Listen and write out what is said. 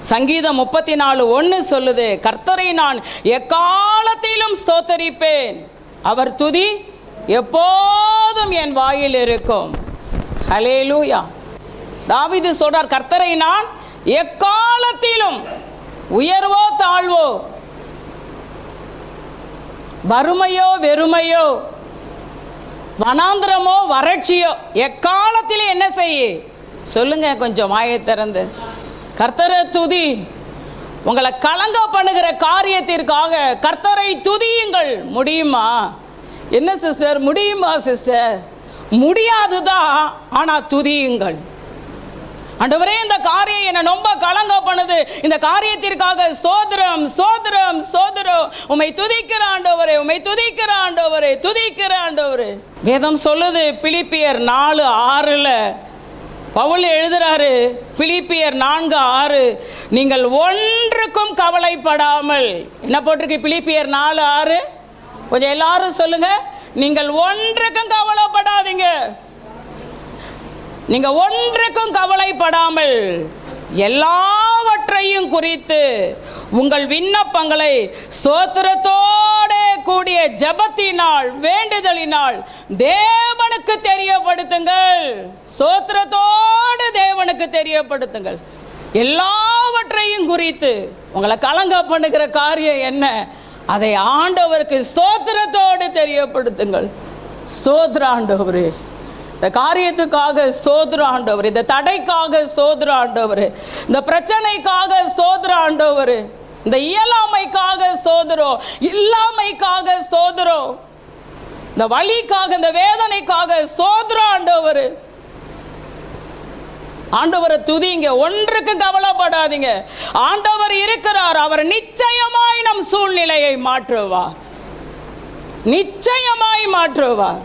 சங்கீதம் முப்பத்தி நாலு ஒன்று சொல்லுது கர்த்தரை நான் எக்காலத்திலும் ஸ்தோத்தரிப்பேன். அவர் துதி எப்போதும் என் வாயில் இருக்கும். ஹலேலூயா தாவிது சொல்றார் கர்த்தரை நான் எக்காலத்திலும் உயர்வோ தாழ்வோ வறுமையோ வெறுமையோ வனாந்திரமோ வறட்சியோ எக்காலத்திலே என்ன செய்ய? சொல்லுங்க கொஞ்சம் வாயை திறந்து. கர்த்தரை துதி. உங்களை கலங்க பண்ணுகிற காரியத்திற்காக கர்த்தரை துதியுங்கள். முடியுமா? என்ன சிஸ்டர்? முடியுமா சிஸ்டர்? முடியாது தான் ஆனால் துதியுங்கள். ஆண்டவரே இந்த காரியம் என்னை ரொம்ப கலங்க பண்ணுது. இந்த காரியத்திற்காக சோதரம் சோதரம் சோதரம் உம்மை துதிக்கிற ஆண்டவரே உம்மை துதிக்கிற ஆண்டவரே துதிக்கிற ஆண்டவரே. வேதம் சொல்லுது பிலிப்பியர் நாலு ஆறில் பவுல் எழுதுறாரு பிலிப்பியர் நான்கு ஆறு நீங்கள் ஒன்றுக்கும் கவலைப்படாமல் என்ன போட்டிருக்கு? பிலிப்பியர் நாலு ஆறு. கொஞ்சம் எல்லாரும் சொல்லுங்க. நீங்கள் ஒன்றுக்கும் கவலைப்படாதீங்க. நீங்க ஒன்றுக்கும் கவலைப்படாமல் எல்லாவற்றையும் குறித்து உங்கள் விண்ணப்பங்களை ஸ்தோத்திரத்தோட கூடிய ஜெபத்தினால் வேண்டுதலினால் தேவனுக்கு தெரியப்படுத்துங்கள். ஸ்தோத்திரத்தோடு தேவனுக்கு தெரியப்படுத்துங்கள். எல்லாவற்றையும் குறித்து உங்களை கலங்க பண்ணுகிற காரியம் என்ன? அதை ஆண்டவருக்கு ஸ்தோத்திரத்தோடு தெரியப்படுத்துங்கள். ஸ்தோத்திர ஆண்டவரே. இந்த காரியத்துக்காக ஸ்தோத்திர ஆண்டவர். இந்த தடைக்காக ஸ்தோத்திர ஆண்டவர். இந்த பிரச்சனைக்காக ஸ்தோத்திர ஆண்டவர். இந்த இயலாமைக்காக சோதரோ இல்லாமைக்காக சோதரோ இந்த வழிக்காக இந்த வேதனைக்காக சோதரோ ஆண்டவர். ஆண்டவரை துதிங்க ஒன்றுக்கும் கவலைப்படாதீங்க. ஆண்டவர் இருக்கிறார் அவர் நிச்சயமாய் நம் சூழ்நிலையை மாற்றுவார். நிச்சயமாய் மாற்றுவார்.